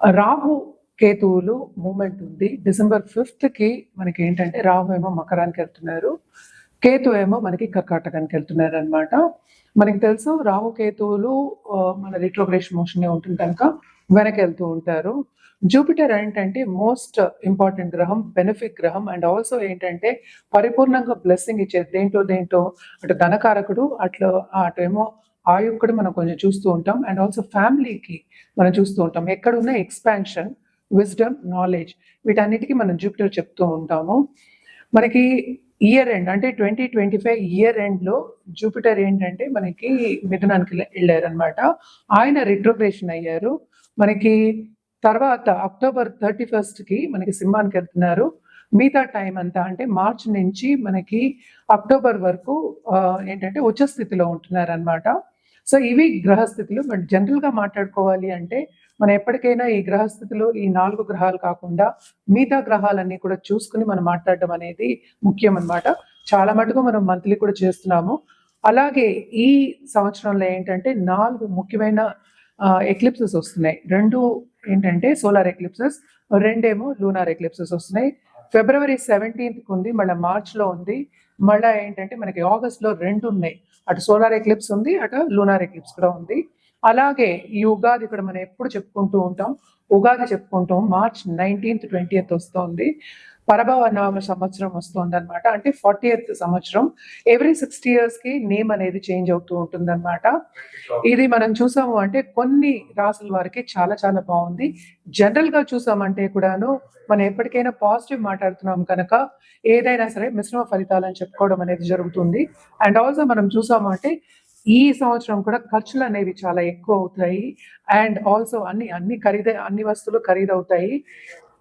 రాహు కేతువులు మూమెంట్ ఉంది. డిసెంబర్ ఫిఫ్త్కి మనకి ఏంటంటే రాహు ఏమో మకరానికి వెళ్తున్నారు. కేతు ఏమో మనకి కర్కాటకానికి వెళ్తున్నారు అనమాట మనకి తెలుసు రాహు కేతువులు మన రిట్రోగ్రేషన్ మోషన్ ఉంటుంది కనుక వెనక్కి వెళ్తూ ఉంటారు. జూపిటర్ ఏంటంటే మోస్ట్ ఇంపార్టెంట్ గ్రహం బెనిఫిట్ గ్రహం అండ్ ఆల్సో ఏంటంటే పరిపూర్ణంగా బ్లెస్సింగ్ ఇచ్చేది దేంట్లో దేంట్లో? అటు ధనకారకుడు అట్లా అటు ఏమో ఆయువు కూడా మనం కొంచెం చూస్తూ ఉంటాం. అండ్ ఆల్సో ఫ్యామిలీకి మనం చూస్తూ ఉంటాం. ఎక్కడున్న ఎక్స్పాన్షన్ విజ్డమ్ నాలెడ్జ్ వీటన్నిటికీ మనం జూపిటర్ చెప్తూ ఉంటాము. మనకి ఇయర్ ఎండ్ అంటే ట్వంటీ ట్వంటీ ఫైవ్ ఇయర్ ఎండ్లో జూపిటర్ ఏంటంటే మనకి మిథునానికి వెళ్ళారనమాట ఆయన రిట్రోగ్రేషన్ అయ్యారు. మనకి తర్వాత అక్టోబర్ థర్టీ ఫస్ట్కి మనకి సింహానికి వెళ్తున్నారు. మిగతా టైం అంతా అంటే మార్చ్ నుంచి మనకి అక్టోబర్ వరకు ఏంటంటే ఉచ్చ స్థితిలో ఉంటున్నారు అనమాట సో ఇవి గ్రహస్థితులు. బట్ జనరల్గా మాట్లాడుకోవాలి అంటే మనం ఎప్పటికైనా ఈ గ్రహస్థితిలో ఈ నాలుగు గ్రహాలు కాకుండా మిగతా గ్రహాలన్నీ కూడా చూసుకుని మనం మాట్లాడడం అనేది ముఖ్యం అన్నమాట చాలా మటుకు మనం మంత్లీ కూడా చేస్తున్నాము. అలాగే ఈ సంవత్సరంలో ఏంటంటే నాలుగు ముఖ్యమైన ఎక్లిప్సెస్ వస్తున్నాయి. రెండు ఏంటంటే సోలార్ ఎక్లిప్సెస్ రెండేమో లూనార్ ఎక్లిప్సెస్ వస్తున్నాయి. ఫిబ్రవరి సెవెంటీన్త్కి ఉంది మళ్ళీ మార్చ్లో ఉంది. మళ్ళీ ఏంటంటే మనకి ఆగస్ట్లో రెండు ఉన్నాయి అటు సోలార్ ఎక్లిప్స్ ఉంది అటు లూనార్ ఎక్లిప్స్ కూడా ఉంది. అలాగే ఈ ఉగాది ఇక్కడ మనం ఎప్పుడు చెప్పుకుంటూ ఉంటాం? ఉగాది చెప్పుకుంటాం. మార్చ్ నైన్టీన్త్ ట్వంటీయత్ వస్తోంది. పరభవ నామ సంవత్సరం వస్తుంది అనమాట అంటే ఫార్టీ సంవత్సరం. ఎవ్రీ సిక్స్టీ ఇయర్స్కి నేమ్ అనేది చేంజ్ అవుతూ ఉంటుంది ఇది మనం చూసాము అంటే కొన్ని రాసుల వారికి చాలా చాలా బాగుంది. జనరల్గా చూసామంటే కూడాను మనం ఎప్పటికైనా పాజిటివ్ మాట్లాడుతున్నాం కనుక ఏదైనా సరే మిశ్రమ ఫలితాలు అని చెప్పుకోవడం అనేది జరుగుతుంది. అండ్ ఆల్సో మనం చూసాము అంటే ఈ సంవత్సరం కూడా ఖర్చులు అనేవి చాలా ఎక్కువ అవుతాయి. అండ్ ఆల్సో అన్ని అన్ని ఖరీద అన్ని వస్తువులు ఖరీదవుతాయి.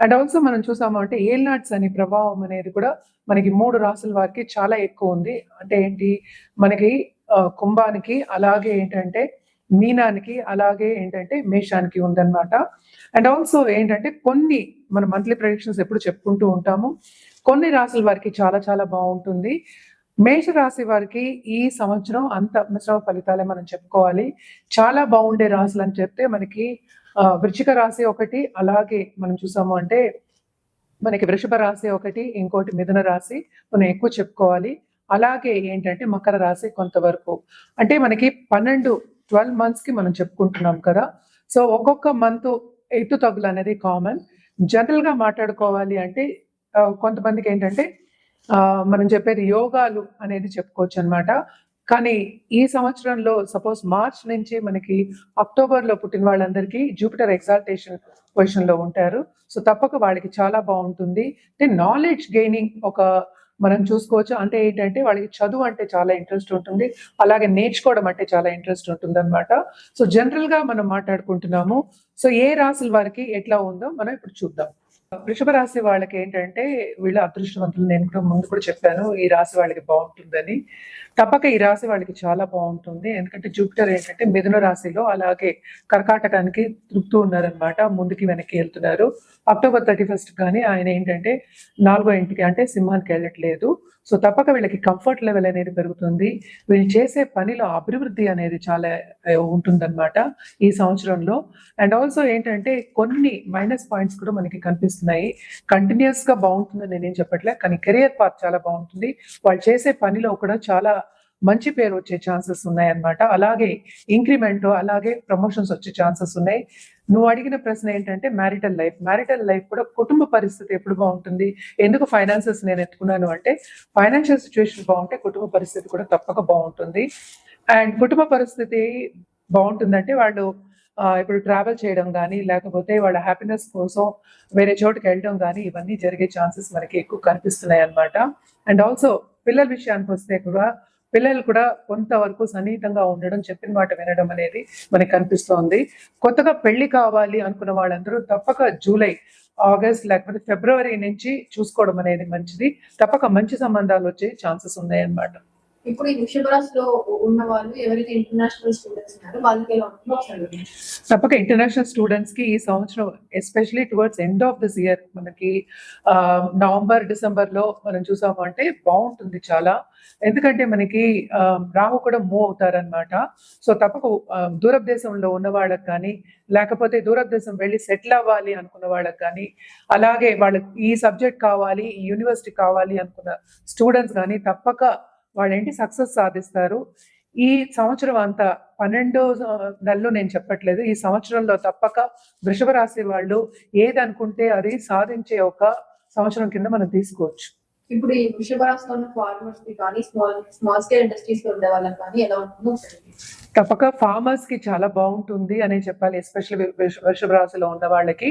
అండ్ ఆల్సో మనం చూసాము అంటే ఏల్నాట్స్ అనే ప్రభావం అనేది కూడా మనకి మూడు రాసుల వారికి చాలా ఎక్కువ ఉంది. అంటే ఏంటి? మనకి కుంభానికి అలాగే ఏంటంటే మీనానికి అలాగే ఏంటంటే మేషానికి ఉందన్నమాట. అండ్ ఆల్సో ఏంటంటే కొన్ని మన మంత్లీ ప్రొడిక్షన్స్ ఎప్పుడు చెప్పుకుంటూ ఉంటాము. కొన్ని రాసుల వారికి చాలా చాలా బాగుంటుంది. మేష రాశి వారికి ఈ సంవత్సరం అంత మిశ్రమ ఫలితాలే మనం చెప్పుకోవాలి. చాలా బాగుండే రాశులు అని చెప్తే మనకి ఆ, రాశి ఒకటి అలాగే మనం చూసాము అంటే మనకి వృషభ రాశి ఒకటి ఇంకోటి మిథున రాశి మనం ఎక్కువ చెప్పుకోవాలి. అలాగే ఏంటంటే మకర రాశి కొంతవరకు. అంటే మనకి పన్నెండు ట్వెల్వ్ మంత్స్కి మనం చెప్పుకుంటున్నాం కదా. సో ఒక్కొక్క మంత్ ఎత్తు తగులు అనేది కామన్ జనరల్గా మాట్లాడుకోవాలి అంటే కొంతమందికి ఏంటంటే మనం చెప్పేది యోగాలు అనేది చెప్పుకోవచ్చు అన్నమాట కానీ ఈ సంవత్సరంలో సపోజ్ మార్చ్ నుంచి మనకి అక్టోబర్లో పుట్టిన వాళ్ళందరికీ జూపిటర్ ఎగ్జాల్టేషన్ పొజిషన్లో ఉంటారు. సో తప్పక వాళ్ళకి చాలా బాగుంటుంది. దెన్ నాలెడ్జ్ గెయినింగ్ ఒక మనం చూసుకోవచ్చు. అంటే ఏంటంటే వాళ్ళకి చదువు అంటే చాలా ఇంట్రెస్ట్ ఉంటుంది. అలాగే నేర్చుకోవడం అంటే చాలా ఇంట్రెస్ట్ ఉంటుంది అనమాట సో జనరల్గా మనం మాట్లాడుకుంటున్నాము. సో ఏ రాసుల వారికి ఎట్లా ఉందో మనం ఇప్పుడు చూద్దాం. వృషభ రాశి వాళ్ళకి ఏంటంటే వీళ్ళ అదృష్టవంతులు. నేను కూడా ముందు కూడా చెప్పాను ఈ రాశి వాళ్ళకి బాగుంటుందని. తప్పక ఈ రాశి వాళ్ళకి చాలా బాగుంటుంది. ఎందుకంటే జూపిటర్ ఏంటంటే మిథున రాశిలో అలాగే కర్కాటకానికి తృప్తూ ఉన్నారనమాట ముందుకి వెనక్కి వెళ్తున్నారు. అక్టోబర్ థర్టీ ఫస్ట్ కానీ ఆయన ఏంటంటే నాలుగో ఇంటికి అంటే సింహానికి వెళ్ళట్లేదు. సో తప్పక వీళ్ళకి కంఫర్ట్ లెవెల్ అనేది పెరుగుతుంది. వీళ్ళు చేసే పనిలో అభివృద్ధి అనేది చాలా ఉంటుందన్నమాట ఈ సంవత్సరంలో. అండ్ ఆల్సో ఏంటంటే కొన్ని మైనస్ పాయింట్స్ కూడా మనకి కనిపిస్తుంది కనిపిస్తున్నాయి కంటిన్యూస్గా బాగుంటుందని నేనేం చెప్పట్లే కానీ కెరియర్ పార్ట్ చాలా బాగుంటుంది. వాళ్ళు చేసే పనిలో కూడా చాలా మంచి పేరు వచ్చే ఛాన్సెస్ ఉన్నాయి అన్నమాట అలాగే ఇంక్రిమెంట్ అలాగే ప్రమోషన్స్ వచ్చే ఛాన్సెస్ ఉన్నాయి. నువ్వు అడిగిన ప్రశ్న ఏంటంటే మ్యారిటల్ లైఫ్ మ్యారిటల్ లైఫ్ కూడా కుటుంబ పరిస్థితి ఎప్పుడు బాగుంటుంది? ఎందుకు ఫైనాన్సెస్ నేను ఎత్తుకున్నాను అంటే ఫైనాన్షియల్ సిచ్యువేషన్ బాగుంటే కుటుంబ పరిస్థితి కూడా తప్పక బాగుంటుంది. అండ్ కుటుంబ పరిస్థితి బాగుంటుందంటే వాళ్ళు ఇప్పుడు ట్రావెల్ చేయడం కానీ లేకపోతే వాళ్ళ హ్యాపీనెస్ కోసం వేరే చోటుకి వెళ్ళడం కానీ ఇవన్నీ జరిగే ఛాన్సెస్ మనకి ఎక్కువ కనిపిస్తున్నాయి అన్నమాట. అండ్ ఆల్సో పిల్లల విషయానికి వస్తే కూడా పిల్లలు కూడా కొంతవరకు సన్నిహితంగా ఉండడం చెప్పిన మాట వినడం అనేది మనకి కనిపిస్తోంది. కొత్తగా పెళ్ళి కావాలి అనుకున్న వాళ్ళందరూ తప్పక జూలై ఆగస్ట్ లేకపోతే ఫిబ్రవరి నుంచి చూసుకోవడం అనేది మంచిది. తప్పక మంచి సంబంధాలు వచ్చే ఛాన్సెస్ ఉన్నాయి అన్నమాట. ఇప్పుడు ఈ వృషభ లో ఉన్న వాళ్ళు ఎవరైతే ఇంటర్నేషనల్ స్టూడెంట్స్ ఉన్నారో వాళ్ళకి ఎలా ఉంటుందో ఒకసారి తప్పక ఇంటర్నేషనల్ స్టూడెంట్స్కి ఈ సంవత్సరం especially towards end of this year మనకి ఆ, నవంబర్ డిసెంబర్లో మనం చూసాము అంటే బాగుంటుంది చాలా. ఎందుకంటే మనకి రాహు కూడా మూవ్ అవుతారనమాట సో తప్పక ఆ, దేశంలో ఉన్న వాళ్ళకి కానీ లేకపోతే దూర దేశం వెళ్ళి సెటిల్ అవ్వాలి అనుకున్న వాళ్ళకి కానీ అలాగే వాళ్ళకి ఈ సబ్జెక్ట్ కావాలి ఈ యూనివర్సిటీ కావాలి అనుకున్న స్టూడెంట్స్ కానీ తప్పక వాళ్ళేంటి సక్సెస్ సాధిస్తారు? ఈ సంవత్సరం అంతా పన్నెండు నెలలో నెలలు నేను చెప్పట్లేదు. ఈ సంవత్సరంలో తప్పక వృషభ రాశి వాళ్ళు ఏది అనుకుంటే అది సాధించే ఒక సంవత్సరం కింద మనం తీసుకోవచ్చు. ఇప్పుడు ఈ వృషభ రాశిలో ఉన్న ఫార్మర్స్కి కానీ స్మాల్ స్మాల్ స్కేల్ ఇండస్ట్రీస్లో ఉండే వాళ్ళకి కానీ ఎలా ఉంటుందో తప్పక ఫార్మర్స్కి చాలా బాగుంటుంది అనే చెప్పాలి ఎస్పెషల్లీ వృషభ రాశిలో ఉన్న వాళ్ళకి.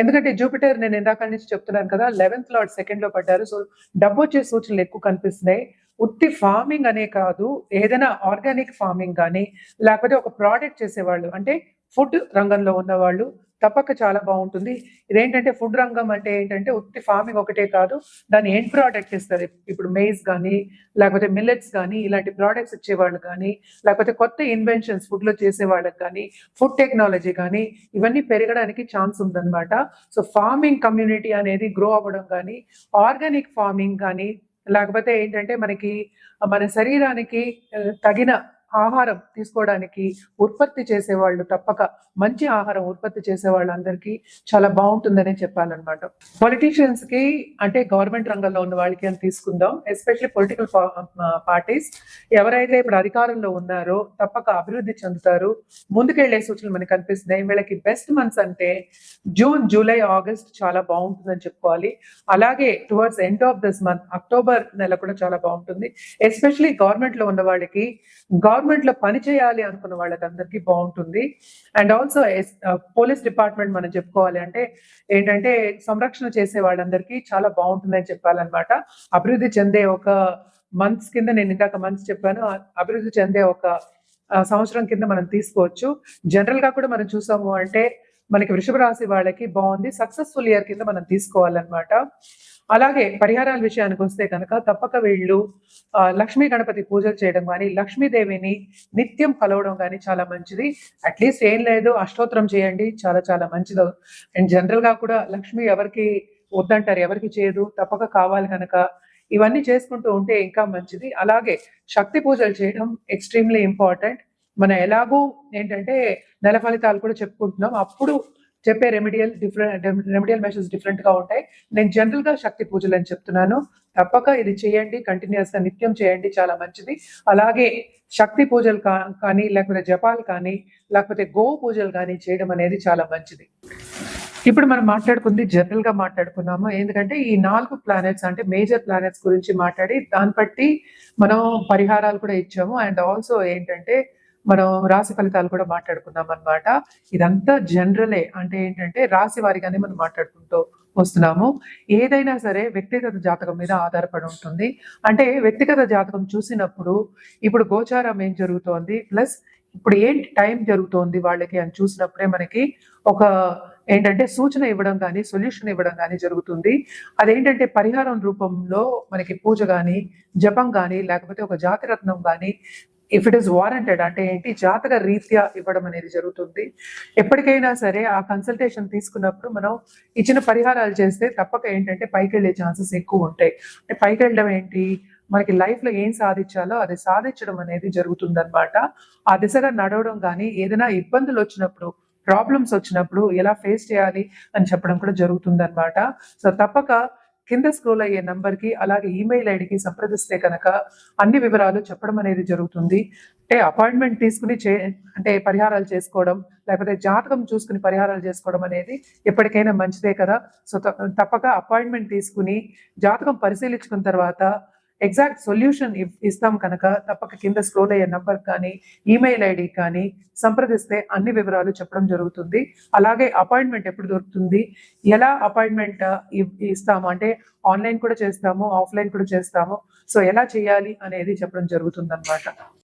ఎందుకంటే జూపిటర్ నేను ఇందాక నుంచి చెప్తున్నాను కదా లెవెన్త్ లాట్ సెకండ్లో పడ్డారు. సో డబ్బు వచ్చే సూచనలు ఎక్కువ కనిపిస్తున్నాయి. ఉత్తి ఫార్మింగ్ అనే కాదు ఏదైనా ఆర్గానిక్ ఫార్మింగ్ కానీ లేకపోతే ఒక ప్రోడక్ట్ చేసేవాళ్ళు. అంటే ఫుడ్ రంగంలో ఉన్నవాళ్ళు తప్పక చాలా బాగుంటుంది. ఇదేంటంటే ఫుడ్ రంగం అంటే ఏంటంటే ఉత్తి ఫార్మింగ్ ఒకటే కాదు. దాని ఎండ్ ప్రోడక్ట్ ఇస్తారు ఇప్పుడు మెయిజ్ కానీ లేకపోతే మిల్లెట్స్ కానీ ఇలాంటి ప్రోడక్ట్స్ ఇచ్చేవాళ్ళు కానీ లేకపోతే కొత్త ఇన్వెన్షన్స్ ఫుడ్లో చేసే వాళ్ళకి కానీ ఫుడ్ టెక్నాలజీ కానీ ఇవన్నీ పెరగడానికి ఛాన్స్ ఉందన్నమాట. సో ఫార్మింగ్ కమ్యూనిటీ అనేది గ్రో అవ్వడం కానీ ఆర్గానిక్ ఫార్మింగ్ కానీ లేకపోతే ఏంటంటే మనకి మన శరీరానికి తగిన ఆహారం తీసుకోవడానికి ఉత్పత్తి చేసేవాళ్ళు తప్పక. మంచి ఆహారం ఉత్పత్తి చేసే వాళ్ళందరికీ చాలా బాగుంటుందనే చెప్పాలన్నమాట. పొలిటీషియన్స్కి అంటే గవర్నమెంట్ రంగంలో ఉన్న వాళ్ళకి అని తీసుకుందాం. ఎస్పెషల్లీ పొలిటికల్ పార్టీస్ ఎవరైతే ఇప్పుడు అధికారంలో ఉన్నారో తప్పక అభివృద్ధి చెందుతారు. ముందుకెళ్ళే సూచనలు మనకి కనిపిస్తున్నాయి. వీళ్ళకి బెస్ట్ మంత్స్ అంటే జూన్ జూలై ఆగస్ట్ చాలా బాగుంటుందని చెప్పుకోవాలి. అలాగే towards end of this month October నెల కూడా చాలా బాగుంటుంది. ఎస్పెషల్లీ గవర్నమెంట్లో ఉన్న వాళ్ళకి గవర్నమెంట్ లో పని చేయాలి అనుకున్న వాళ్ళకి అందరికీ బాగుంటుంది. అండ్ ఆల్సో పోలీస్ డిపార్ట్మెంట్ మనం చెప్పుకోవాలి అంటే ఏంటంటే సంరక్షణ చేసే వాళ్ళందరికీ చాలా బాగుంటుందని చెప్పాలన్నమాట. అభివృద్ధి చెందే ఒక మంత్స్ కింద నేను ఇందాక మంత్స్ చెప్పాను అభివృద్ధి చెందే ఒక సంవత్సరం కింద మనం తీసుకోవచ్చు. జనరల్గా కూడా మనం చూసాము అంటే మనకి వృషభ రాశి వాళ్ళకి బాగుంది. సక్సెస్ఫుల్ ఇయర్ కింద మనం తీసుకోవాలన్నమాట. అలాగే పరిహారాల విషయానికి వస్తే కనుక తప్పక వీళ్ళు. లక్ష్మీ గణపతి పూజలు చేయడం కానీ లక్ష్మీదేవిని నిత్యం కలవడం కానీ చాలా మంచిది. అట్లీస్ట్ ఏం లేదు అష్టోత్తరం చేయండి. చాలా చాలా మంచిది. అండ్ జనరల్గా కూడా లక్ష్మి ఎవరికి వద్దంటారు ఎవరికి చేయదు తప్పక కావాలి కనుక. ఇవన్నీ చేసుకుంటూ ఉంటే ఇంకా మంచిది. అలాగే శక్తి పూజలు చేయడం ఎక్స్ట్రీమ్లీ ఇంపార్టెంట్ మనం ఎలాగూ ఏంటంటే నెల ఫలితాలు కూడా చెప్పుకుంటున్నాం. అప్పుడు చెప్పే రెమెడియల్ డిఫరెంట్ రెమెడియల్ మెషర్స్ డిఫరెంట్గా ఉంటాయి. నేను జనరల్గా శక్తి పూజలు అని చెప్తున్నాను. తప్పక ఇది చేయండి. కంటిన్యూస్గా నిత్యం చేయండి. చాలా మంచిది. అలాగే శక్తి పూజలు కానీ లేకపోతే జపాలు కానీ లేకపోతే గో పూజలు కానీ చేయడం అనేది చాలా మంచిది. ఇప్పుడు మనం మాట్లాడుకుంది జనరల్గా మాట్లాడుకున్నాము. ఎందుకంటే ఈ నాలుగు ప్లానెట్స్ అంటే మేజర్ ప్లానెట్స్ గురించి మాట్లాడి దాన్ని బట్టి మనం పరిహారాలు కూడా ఇచ్చాము. అండ్ ఆల్సో ఏంటంటే మనం రాశి ఫలితాలు కూడా మాట్లాడుకున్నాం అన్నమాట. ఇదంతా జనరలే అంటే ఏంటంటే రాశి వారిగానే మనం మాట్లాడుకుంటూ వస్తున్నాము. ఏదైనా సరే వ్యక్తిగత జాతకం మీద ఆధారపడి ఉంటుంది. అంటే వ్యక్తిగత జాతకం చూసినప్పుడు ఇప్పుడు గోచారం ఏం జరుగుతోంది? ప్లస్ ఇప్పుడు ఏంటి టైం జరుగుతోంది వాళ్ళకి అని చూసినప్పుడే మనకి ఒక ఏంటంటే సూచన ఇవ్వడం కానీ సొల్యూషన్ ఇవ్వడం కానీ జరుగుతుంది. అదేంటంటే పరిహారం రూపంలో మనకి పూజ కానీ జపం కానీ లేకపోతే ఒక జాతిరత్నం కానీ ఇఫ్ ఇట్ ఇస్ వారంటెడ్ అంటే ఏంటి? జాతక రీత్యా ఇవ్వడం అనేది జరుగుతుంది. ఎప్పటికైనా సరే ఆ కన్సల్టేషన్ తీసుకున్నప్పుడు మనం ఇచ్చిన పరిహారాలు చేస్తే తప్పక ఏంటంటే పైకి వెళ్ళే ఛాన్సెస్ ఎక్కువ ఉంటాయి. అంటే పైకి వెళ్ళడం ఏంటి? మనకి లైఫ్లో ఏం సాధించాలో అది సాధించడం అనేది జరుగుతుందన్నమాట. ఆ దిశగా నడవడం కానీ ఏదైనా ఇబ్బందులు వచ్చినప్పుడు ప్రాబ్లమ్స్ వచ్చినప్పుడు ఎలా ఫేస్ చేయాలి అని చెప్పడం కూడా జరుగుతుందన్నమాట. సో తప్పక కింద స్క్రోల్ అయ్యే నంబర్కి అలాగే ఈమెయిల్ ఐడికి సంప్రదిస్తే కనుక అన్ని వివరాలు చెప్పడం అనేది జరుగుతుంది. అంటే అపాయింట్మెంట్ తీసుకుని చే అంటే పరిహారాలు చేసుకోవడం లేకపోతే జాతకం చూసుకుని పరిహారాలు చేసుకోవడం అనేది ఎప్పటికైనా మంచిదే కదా. సో తప్పక అపాయింట్మెంట్ తీసుకుని జాతకం పరిశీలించుకున్న తర్వాత ఎగ్జాక్ట్ సొల్యూషన్ ఇస్తాం కనుక తప్పక కింద స్క్రోల్ అయ్యే నంబర్ కానీ ఈమెయిల్ ఐడి కానీ సంప్రదిస్తే అన్ని వివరాలు చెప్పడం జరుగుతుంది. అలాగే అపాయింట్మెంట్ ఎప్పుడు దొరుకుతుంది? ఎలా అపాయింట్మెంట్ uh, ఇస్తాము? అంటే ఆన్లైన్ కూడా చేస్తాము ఆఫ్లైన్ కూడా చేస్తాము. సో ఎలా చేయాలి అనేది చెప్పడం జరుగుతుంది